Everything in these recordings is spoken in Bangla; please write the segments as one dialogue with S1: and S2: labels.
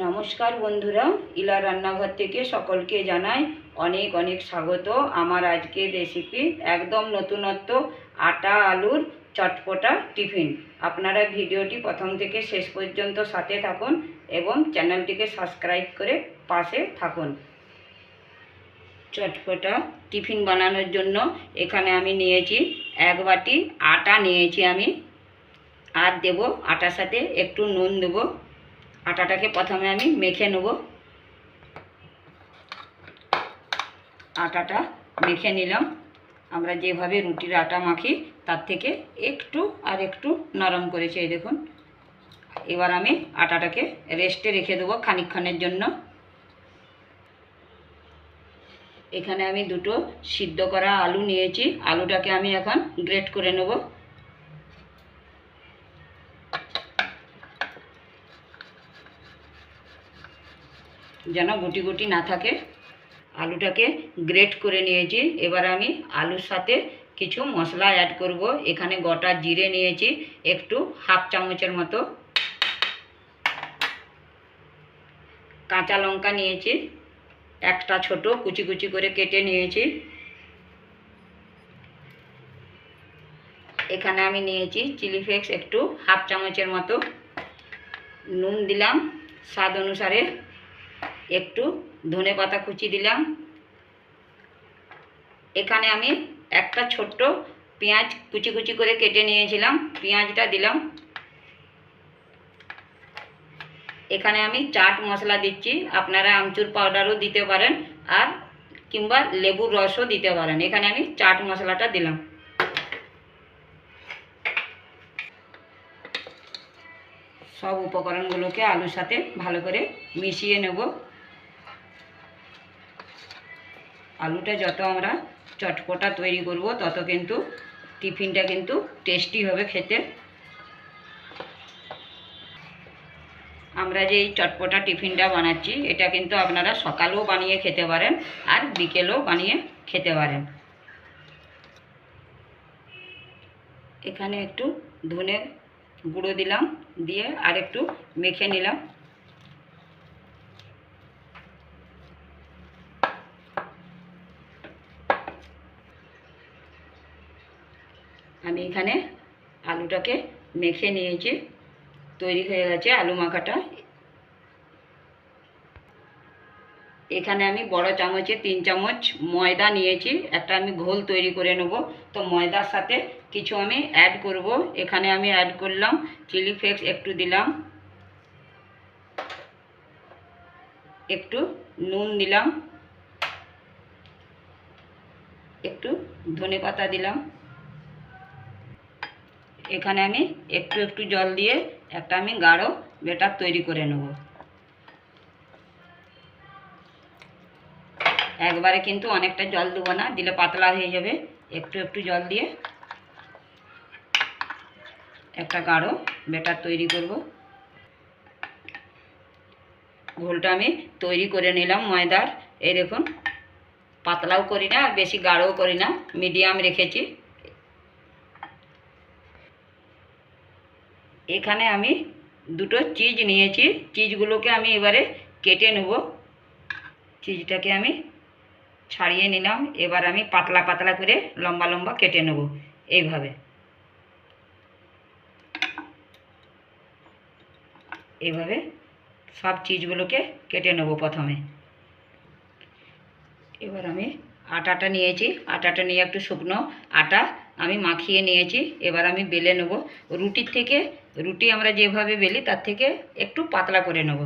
S1: নমস্কার বন্ধুরা, ইলা রান্নাঘর থেকে সকলকে জানাই অনেক অনেক স্বাগত। আমার আজকের রেসিপি একদম নতুনত্ব, আটা, আলুর চটপটা টিফিন। আপনারা ভিডিওটি প্রথম থেকে শেষ পর্যন্ত সাথে থাকুন এবং চ্যানেলটিকে সাবস্ক্রাইব করে পাশে থাকুন। চটপটা টিফিন বানানোর জন্য এখানে আমি নিয়েছি এক বাটি আটা নিয়েছি আমি। আর দেব আটার সাথে একটু নুন দেবো। আটাটাকে প্রথমে আমি মেখে নেব। আটাটা মেখে নিলাম। আমরা যেভাবে রুটির আটা মাখি, তার থেকে একটু আর একটু নরম করেছে, এই দেখুন। এবার আমি আটাটাকে রেস্টে রেখে দেবো খানিকক্ষণের জন্য। এখানে আমি দুটো সিদ্ধ করা আলু নিয়েছি। আলুটাকে আমি এখন গ্রেট করে নেব। যেন গুটি গুটি না থাকে। আলুটাকে গ্রেট করে নিয়েছি। এবার আমি আলুর সাথে কিছু মশলা অ্যাড করব। এখানে গোটা জিরে নিয়েছি, একটু হাফ চামচের মতো। কাঁচা লঙ্কা নিয়েছি, একটা ছোট কুচি কুচি করে কেটে নিয়েছি। এখানে আমি নিয়েছি চিলি ফ্লেক্স একটু হাফ চামচের মতো। নুন দিলাম, স্বাদ অনুসারে একটু ধনে পাতা কুচি দিলাম। এখানে আমি একটা ছোট্ট পেঁয়াজ কুচি কুচি করে কেটে নিয়েছিলাম। পেঁয়াজটা দিলাম। এখানে আমি চাট মশলা দিচ্ছি। আপনারা আমচুর পাউডারও দিতে পারেন আর কিংবা লেবুর রসও দিতে পারেন। এখানে আমি চাট মশলাটা দিলাম। সব উপকরণগুলোকে আলুর সাথে ভালো করে মিশিয়ে নেব। আলুটা যত আমরা চটপটা তৈরি করব, তত কিন্তু টিফিনটা কিন্তু টেস্টি হবে খেতে। আমরা যে এই চটপটা টিফিনটা বানাচ্ছি, এটা কিন্তু আপনারা সকালেও বানিয়ে খেতে পারেন আর বিকেলেও বানিয়ে খেতে পারেন। এখানে একটু ধনে গুঁড়ো দিলাম, দিয়ে আর একটু মেখে নিলাম। আমি এখানে আলুটাকে মেখে নিয়েছি। তৈরি হয়ে গেছে আলু মাখাটা। এখানে আমি বড় চামচে তিন চামচ ময়দা নিয়েছি। একটা আমি ঘোল তৈরি করে নেব। তো ময়দার সাথে কিছু আমি অ্যাড করব। এখানে আমি অ্যাড করলাম চিলি ফ্লেক্স একটু দিলাম। একটু নুন দিলাম। একটু ধনে পাতা দিলাম। এখানে আমি একটু একটু জল দিয়ে একটা আমি গাঢ় বেটার তৈরি করে নেব। একবারে কিন্তু অনেকটা জল দেবো না, দিলে পাতলা হয়ে যাবে। একটু একটু জল দিয়ে একটা গাঢ় বেটার তৈরি করব। ঘোলটা আমি তৈরি করে নিলাম ময়দার। এই দেখুন, পাতলাও করি না বেশি গাঢ়ও করি না, মিডিয়াম রেখেছি। এখানে আমি দুটো চিজ নিয়েছি। চিজগুলোকে আমি এবারে কেটে নেব। চিজটাকে আমি ছাড়িয়ে নিলাম। এবার আমি পাতলা পাতলা করে লম্বা লম্বা কেটে নেব এইভাবে। এইভাবে সব চিজগুলোকে কেটে নেব প্রথমে। এবার আমি আটাটা নিয়েছি। আটাটা নিয়ে একটু শুকনো আটা আমি মাখিয়ে নিয়েছি। এবার আমি বেলে নেব। রুটির থেকে, রুটি আমরা যেভাবে বেলি তার থেকে একটু পাতলা করে নেব।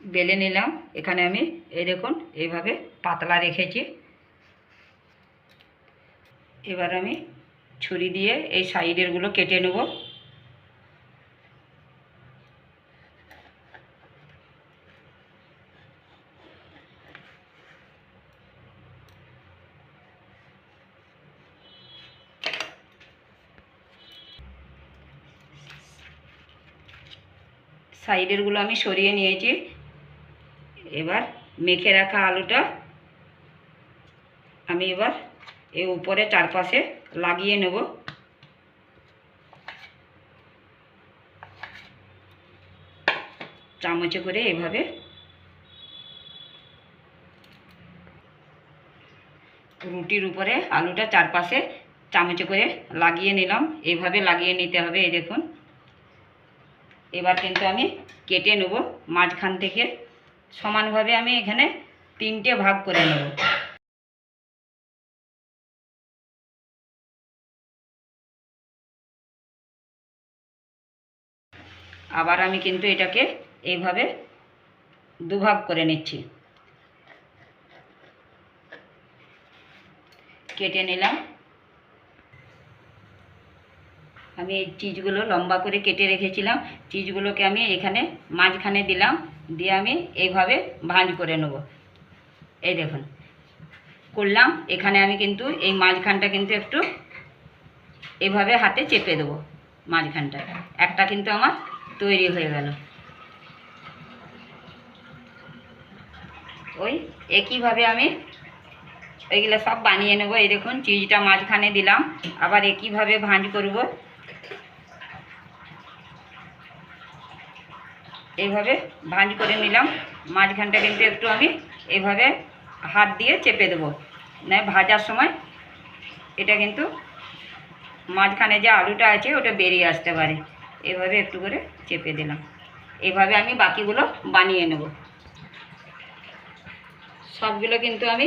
S1: বেলে নিলাম। এখানে আমি, এই দেখুন, এইভাবে পাতলা রেখেছি। এবার আমি ছুরি দিয়ে এই সাইডেরগুলো কেটে নেব। সাইডেরগুলো আমি সরিয়ে নিয়েছি। এবার মেখে রাখা আলুটা আমি এবার এ উপরে চারপাশে লাগিয়ে নেব। চামচে করে এভাবে। রুটির উপরে আলুটা চারপাশে চামচে করে লাগিয়ে নিলাম। এভাবে লাগিয়ে নিতে হবে, এই দেখুন। এবার কিন্তু আমি কেটে নেব মাঝখান থেকে। সমানভাবে আমি এখানে তিনটে ভাগ করে নেব। আবার আমি কিন্তু এটাকে এইভাবে দুভাগ করে নিচ্ছি। কেটে নিলাম। আমি এই চিজগুলো লম্বা করে কেটে রেখেছিলাম। চিজগুলোকে আমি এখানে মাঝখানে দিলাম। দিয়ে আমি এইভাবে ভাঁজ করে নেব। এই দেখুন, করলাম। এখানে আমি কিন্তু এই মাঝখানটা কিন্তু একটু এভাবে হাতে চেপে দেবো মাঝখানটা। একটা কিন্তু আমার তৈরি হয়ে গেল। ওই একইভাবে আমি এগুলো সব বানিয়ে নেব। এই দেখুন, চিজটা মাঝখানে দিলাম। আবার একইভাবে ভাঁজ করব। এইভাবে ভাঁজ করে নিলাম। মাঝখানটা কিন্তু একটু আমি এভাবে হাত দিয়ে চেপে দেবো। না ভাজার সময় এটা কিন্তু মাঝখানে যে আলুটা আছে, ওটা বেরিয়ে আসতে পারে। এভাবে একটু করে চেপে দিলাম। এভাবে আমি বাকিগুলো বানিয়ে নেব। সবগুলো কিন্তু আমি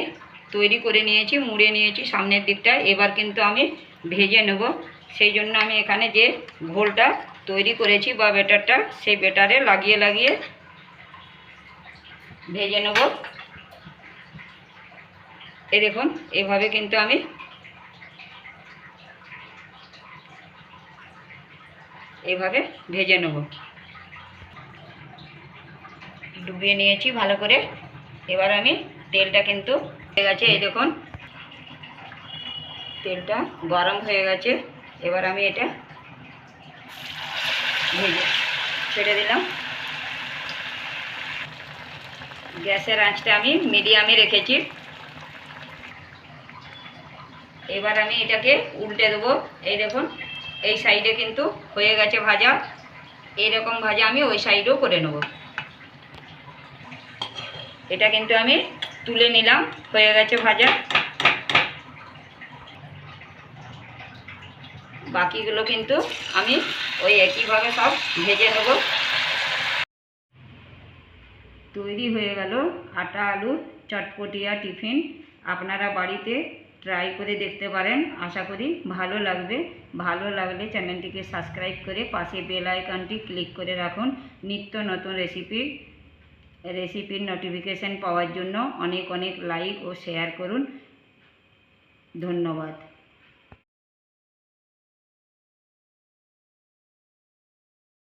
S1: তৈরি করে নিয়েছি, মুড়ে নিয়েছি সামনের দিকটায়। এবার কিন্তু আমি ভেজে নেব। সেই জন্য আমি এখানে যে ঘোলটা তৈরি করেছি বা বেটারটা, সেই বেটারে লাগিয়ে লাগিয়ে ভেজে নেব। এ দেখুন, এভাবে কিন্তু আমি এভাবে ভেজে নেব। ডুবিয়ে নিয়েছি ভালো করে। এবার আমি তেলটা কিন্তু হয়ে গেছে, এই দেখুন। তেলটা গরম হয়ে গেছে। এবার আমি এটা ভেজে ছেড়ে দিলাম। গ্যাসের আঁচটা আমি মিডিয়ামে রেখেছি। এবার আমি এটাকে উল্টে দেবো। এই দেখুন, এই সাইডে কিন্তু হয়ে গেছে ভাজা। এইরকম ভাজা আমি ওই সাইডেও করে নেব। এটা কিন্তু আমি তুলে নিলাম, হয়ে গেছে ভাজা। বাকিগুলো কিন্তু আমি ওই একইভাবে সব ভেজে নেব। তৈরি হয়ে গেল আটা, আলু, চটপটিয়া, টিফিন। আপনারা বাড়িতে ট্রাই করে দেখতে পারেন। আশা করি ভালো লাগবে। ভালো লাগলে চ্যানেলটিকে সাবস্ক্রাইব করে পাশে বেল আইকনটি ক্লিক করে রাখুন। নিত্য নতুন রেসিপি, রেসিপির নোটিফিকেশান পাওয়ার জন্য অনেক অনেক লাইক ও শেয়ার করুন। ধন্যবাদ।